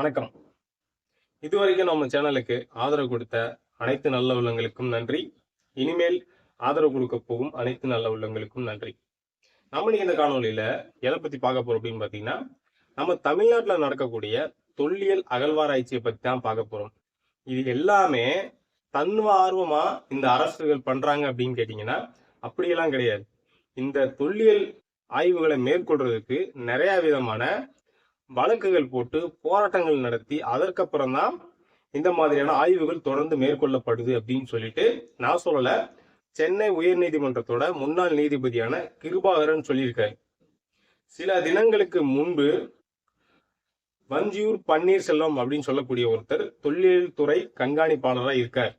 வணக்கம். இதுவரைக்கும் நம்ம சேனலுக்கு ஆதரவு கொடுத்த அனைத்து நல்ல உள்ளங்களுக்கும் நன்றி. இனிமேல் ஆதரவு கொடுக்க போகும் அனைத்து நல்ல உள்ளங்களுக்கும் நன்றி. நம்ம இன்னைக்கு இந்த காணொலியில எதை பத்தி பார்க்க போறோம் அப்படின்னு பாத்தீங்கன்னா நம்ம தமிழ்நாட்டுல நடக்கக்கூடிய தொல்லியல் அகழ்வாராய்ச்சியை பத்தி தான் பார்க்க போறோம். இது எல்லாமே தன்வார்வமா இந்த அரசுகள் பண்றாங்க அப்படின்னு கேட்டீங்கன்னா அப்படியெல்லாம் கிடையாது. இந்த தொல்லியல் ஆய்வுகளை மேற்கொள்றதுக்கு நிறைய விதமான வழக்குகள் போட்டு போராட்டங்கள் நடத்தி அதற்கப்புறம் தான் இந்த மாதிரியான ஆய்வுகள் தொடர்ந்து மேற்கொள்ளப்படுது அப்படின்னு சொல்லிட்டு நான் சொல்லல. சென்னை உயர்நீதிமன்றத்தோட முன்னாள் நீதிபதியான கிருபாகரன் சொல்லியிருக்காரு. சில தினங்களுக்கு முன்பு வஞ்சியூர் பன்னீர்செல்வம் அப்படின்னு சொல்லக்கூடிய ஒருத்தர் தொழில்துறை துறை கண்காணிப்பாளராக இருக்கார்.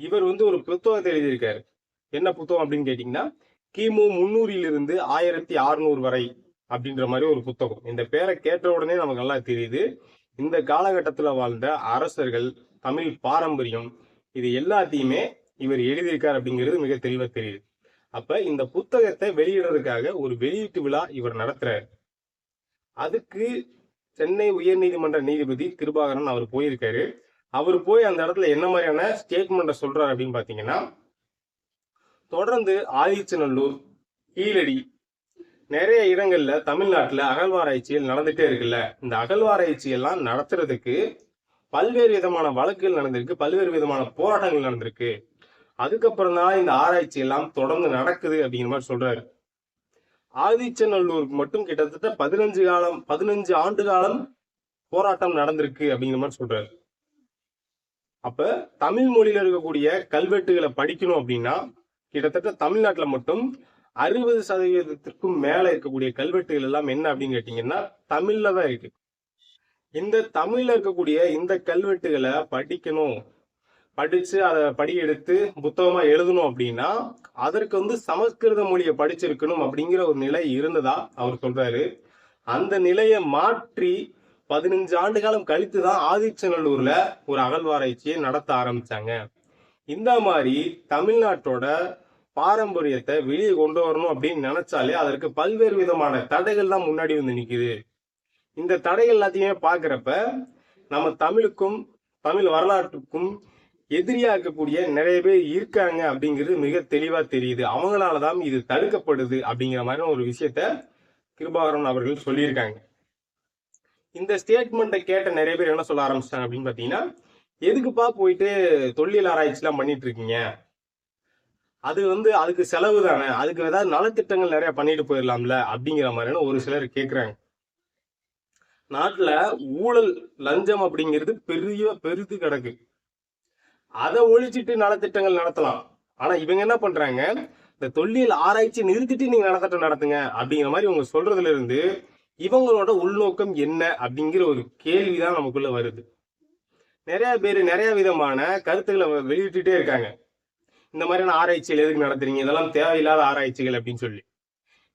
இவர் வந்து ஒரு புத்தகத்தை எழுதியிருக்காரு. என்ன புத்தகம் அப்படின்னு கேட்டீங்கன்னா கிமு முன்னூறிலிருந்து ஆயிரத்தி அறுநூறு வரை அப்படின்ற மாதிரி ஒரு புத்தகம். இந்த பேரை கேட்ட உடனே நமக்கு நல்லா தெரியுது. இந்த காலகட்டத்துல வாழ்ந்த அரசர்கள் தமிழ் பாரம்பரியம் இது எல்லாத்தையுமே இவர் எழுதியிருக்கார் அப்படிங்கிறது மிக தெளிவாக தெரியுது. அப்ப இந்த புத்தகத்தை வெளியிடுறதுக்காக ஒரு வெளியீட்டு விழா இவர் நடத்துறாரு. அதுக்கு சென்னை உயர்நீதிமன்ற நீதிபதி கிருபாகரன் அவர் போயிருக்காரு. அவர் போய் அந்த இடத்துல என்ன மாதிரியான ஸ்டேட்மெண்ட்டை சொல்றாரு அப்படின்னு பாத்தீங்கன்னா தொடர்ந்து ஆதிச்சநல்லூர் கீழடி நிறைய இடங்கள்ல தமிழ்நாட்டுல அகழ்வாராய்ச்சிகள் நடந்துட்டே இருக்குல்ல. இந்த அகழ்வாராய்ச்சி எல்லாம் நடத்துறதுக்கு பல்வேறு விதமான வழக்குகள் நடந்திருக்கு பல்வேறு விதமான போராட்டங்கள் நடந்திருக்கு. அதுக்கப்புறம் தான் இந்த ஆராய்ச்சி எல்லாம் தொடர்ந்து நடக்குது அப்படிங்கிற மாதிரி சொல்றாரு. ஆதிச்சநல்லூருக்கு மட்டும் கிட்டத்தட்ட பதினஞ்சு காலம் பதினஞ்சு ஆண்டு காலம் போராட்டம் நடந்திருக்கு அப்படிங்கிற மாதிரி சொல்றாரு. அப்ப தமிழ் மொழியில இருக்கக்கூடிய கல்வெட்டுகளை படிக்கணும் அப்படின்னா கிட்டத்தட்ட தமிழ்நாட்டுல மட்டும் அறுபது சதவீதத்திற்கும் மேல இருக்கக்கூடிய கல்வெட்டுகள் எல்லாம் என்ன அப்படின்னு கேட்டீங்கன்னா தமிழ்ல தான் இருக்கு. இந்த தமிழ்ல இருக்கக்கூடிய இந்த கல்வெட்டுகளை படிக்கணும். படிச்சு அதை படி எடுத்து புத்தகமா எழுதணும் அப்படின்னா அதற்கு வந்து சமஸ்கிருத மொழியை படிச்சிருக்கணும் அப்படிங்கிற ஒரு நிலை இருந்ததா அவர் சொல்றாரு. அந்த நிலையை மாற்றி பதினஞ்சு ஆண்டு காலம் கழித்து தான் ஆதிச்சநல்லூர்ல ஒரு அகழ்வாராய்ச்சியை நடத்த ஆரம்பிச்சாங்க. இந்த மாதிரி தமிழ்நாட்டோட பாரம்பரியத்தை வெளியே கொண்டு வரணும் அப்படின்னு நினைச்சாலே அதற்கு பல்வேறு விதமான தடைகள் தான் முன்னாடி வந்து நிற்கிது இந்த தடைகள் எல்லாத்தையுமே பார்க்குறப்ப நம்ம தமிழுக்கும் தமிழ் வரலாற்றுக்கும் எதிரியா இருக்கக்கூடிய நிறைய பேர் இருக்காங்க அப்படிங்கிறது மிக தெளிவா தெரியுது. அவங்களால தான் இது தடுக்கப்படுது அப்படிங்கிற மாதிரி ஒரு விஷயத்த கிருபாகரன் அவர்கள் சொல்லியிருக்காங்க. இந்த ஸ்டேட்மெண்ட்டை கேட்ட நிறைய பேர் என்ன சொல்ல ஆரம்பிச்சிட்டாங்க அப்படின்னு பார்த்தீங்கன்னா எதுக்குப்பா போயிட்டு தொல்லியல் ஆராய்ச்சிலாம் பண்ணிட்டு இருக்கீங்க? அது வந்து அதுக்கு செலவு தானே? அதுக்கு ஏதாவது நலத்திட்டங்கள் நிறைய பண்ணிட்டு போயிடலாம்ல? அப்படிங்கிற மாதிரியான ஒரு சிலர் கேட்குறாங்க நாட்டில் ஊழல் லஞ்சம் அப்படிங்கிறது பெரிய பெருத்து கிடக்கு. அதை ஒழிச்சிட்டு நலத்திட்டங்கள் நடத்தலாம். ஆனா இவங்க என்ன பண்றாங்க? இந்த தொல்லியல் ஆராய்ச்சி நிறுத்திட்டு நீங்க நலத்திட்டம் நடத்துங்க அப்படிங்கிற மாதிரி இவங்க சொல்றதுல இருந்து இவங்களோட உள்நோக்கம் என்ன அப்படிங்கிற ஒரு கேள்விதான் நமக்குள்ள வருது. நிறைய பேர் நிறைய விதமான கருத்துக்களை வெளியிட்டுட்டே இருக்காங்க. இந்த மாதிரியான ஆராய்ச்சிகள் எதுக்கு நடத்துறீங்க? இதெல்லாம் தேவையில்லாத ஆராய்ச்சிகள் அப்படின்னு சொல்லி.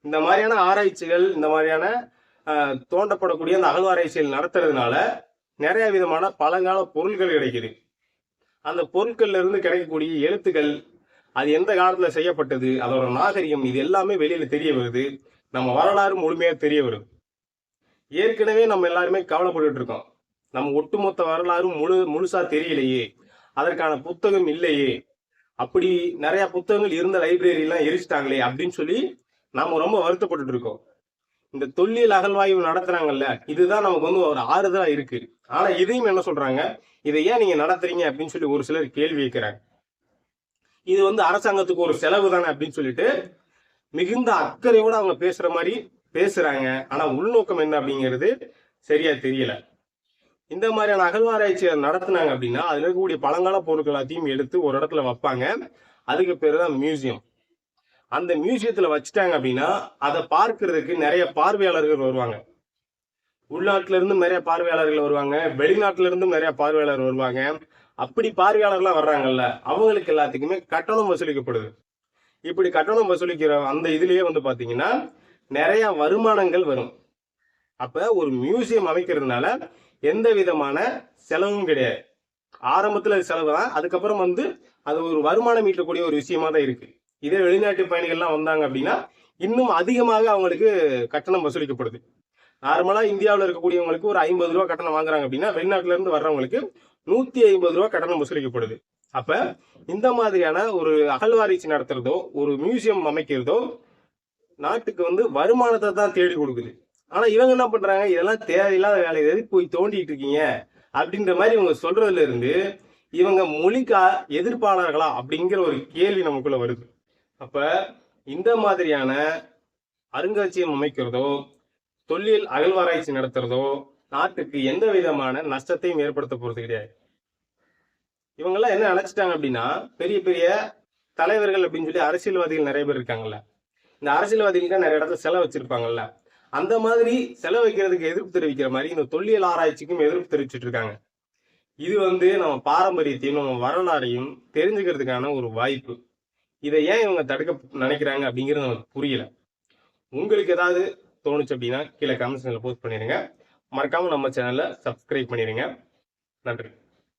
இந்த மாதிரியான ஆராய்ச்சிகள் இந்த மாதிரியான தோண்டப்படக்கூடிய அந்த அகழ்வாராய்ச்சிகள் நடத்துறதுனால நிறைய விதமான பழங்கால பொருட்கள் கிடைக்குது. அந்த பொருட்கள்ல இருந்து கிடைக்கக்கூடிய எழுத்துக்கள் அது எந்த காலத்துல செய்யப்பட்டது அதோட நாகரிகம் இது எல்லாமே வெளியில தெரிய வருது. நம்ம வரலாறு முழுமையா தெரிய வருது. ஏற்கனவே நம்ம எல்லாருமே கவலைப்பட்டு இருக்கோம். நம்ம ஒட்டுமொத்த வரலாறும் முழு முழுசா தெரியலையே. அதற்கான புத்தகம் இல்லையே. அப்படி நிறைய புத்தகங்கள் இருந்த லைப்ரரி எல்லாம் எரிச்சிட்டாங்களே அப்படின்னு சொல்லி நாம ரொம்ப வருத்தப்பட்டுட்டு இருக்கோம். இந்த தொல்லியல் அகழ்வாய்வு நடத்துறாங்கல்ல இதுதான் நமக்கு வந்து ஒரு ஆறுதலா இருக்கு. ஆனா இதையும் என்ன சொல்றாங்க? இதை ஏன் நீங்க நடத்துறீங்க அப்படின்னு சொல்லி ஒரு சிலர் கேள்வி வைக்கிறாங்க இது வந்து அரசாங்கத்துக்கு ஒரு செலவு தானே அப்படின்னு சொல்லிட்டு மிகுந்த அக்கறையோட அவங்க பேசுற மாதிரி பேசுறாங்க. ஆனா உள்நோக்கம் என்ன அப்படிங்கிறது சரியா தெரியல. இந்த மாதிரியான அகழ்வாராய்ச்சியை நடத்தினாங்க அப்படின்னா அதுல இருக்கக்கூடிய பழங்கால பொருட்கள் எல்லாத்தையும் எடுத்து ஒரு இடத்துல வைப்பாங்க. அதுக்கு பேர் தான் மியூசியம். அந்த மியூசியத்துல வச்சுட்டாங்க அப்படின்னா அதை பார்க்கறதுக்கு நிறைய பார்வையாளர்கள் வருவாங்க. உள்நாட்டுல இருந்தும் நிறைய பார்வையாளர்கள் வருவாங்க. வெளிநாட்டுல இருந்தும் நிறைய பார்வையாளர் வருவாங்க. அப்படி பார்வையாளர்லாம் வர்றாங்கல்ல அவங்களுக்கு எல்லாத்துக்குமே கட்டணம் வசூலிக்கப்படுது. இப்படி கட்டணம் வசூலிக்கிற அந்த இதுலயே வந்து பாத்தீங்கன்னா நிறைய வருமானங்கள் வரும். அப்ப ஒரு மியூசியம் அமைக்கிறதுனால எந்த விதமான செலவும் கிடையாது. ஆரம்பத்துல அது செலவு தான். அதுக்கப்புறம் வந்து அது ஒரு வருமானம் ஈட்டக்கூடிய ஒரு விஷயமா தான் இருக்கு. இதே வெளிநாட்டு பயணிகள்லாம் வந்தாங்க அப்படின்னா இன்னும் அதிகமாக அவங்களுக்கு கட்டணம் வசூலிக்கப்படுது. நார்மலா இந்தியாவில் இருக்கக்கூடியவங்களுக்கு ஒரு ஐம்பது ரூபா கட்டணம் வாங்குறாங்க அப்படின்னா வெளிநாட்டுல இருந்து வர்றவங்களுக்கு நூத்தி ஐம்பது ரூபா கட்டணம் வசூலிக்கப்படுது. அப்ப இந்த மாதிரியான ஒரு அகழ்வாராய்ச்சி நடத்துறதோ ஒரு மியூசியம் அமைக்கிறதோ நாட்டுக்கு வந்து வருமானத்தை தான் தேடி கொடுக்குது. ஆனா இவங்க என்ன பண்றாங்க? இதெல்லாம் தேவையில்லாத வேலை. எது போய் தோண்டிட்டு இருக்கீங்க? அப்படின்ற மாதிரி இவங்க சொல்றதுல இருந்து இவங்க மொழிக்கா எதிர்ப்பாளர்களா அப்படிங்கிற ஒரு கேள்வி நமக்குள்ள வருது. அப்ப இந்த மாதிரியான அருங்காட்சியகம் அமைக்கிறதோ தொல்லியல் அகழ்வாராய்ச்சி நடத்துறதோ நாட்டுக்கு எந்த விதமான நஷ்டத்தையும் ஏற்படுத்த போறது கிடையாது. இவங்கெல்லாம் என்ன நினைச்சிட்டாங்க அப்படின்னா பெரிய பெரிய தலைவர்கள் அப்படின்னு சொல்லி அரசியல்வாதிகள் நிறைய பேர் இருக்காங்கல்ல. இந்த அரசியல்வாதிகள் நிறைய இடத்துல செலவு வச்சிருப்பாங்கல்ல. அந்த மாதிரி செலவைக்கிறதுக்கு எதிர்ப்பு தெரிவிக்கிற மாதிரி இந்த தொல்லியல் ஆராய்ச்சிக்கும் எதிர்ப்பு தெரிவிச்சிட்டு இருக்காங்க. இது வந்து நம்ம பாரம்பரியத்தையும் நம்ம வரலாறையும் தெரிஞ்சுக்கிறதுக்கான ஒரு வாய்ப்பு. இதை ஏன் இவங்க தடுக்க நினைக்கிறாங்க அப்படிங்கிறது நமக்கு புரியல. உங்களுக்கு ஏதாவது தோணுச்சு அப்படின்னா கீழே கமெண்ட்ஸ்ல போஸ்ட் பண்ணிடுங்க மறக்காமல் நம்ம சேனலை சப்ஸ்கிரைப் பண்ணிடுங்க நன்றி.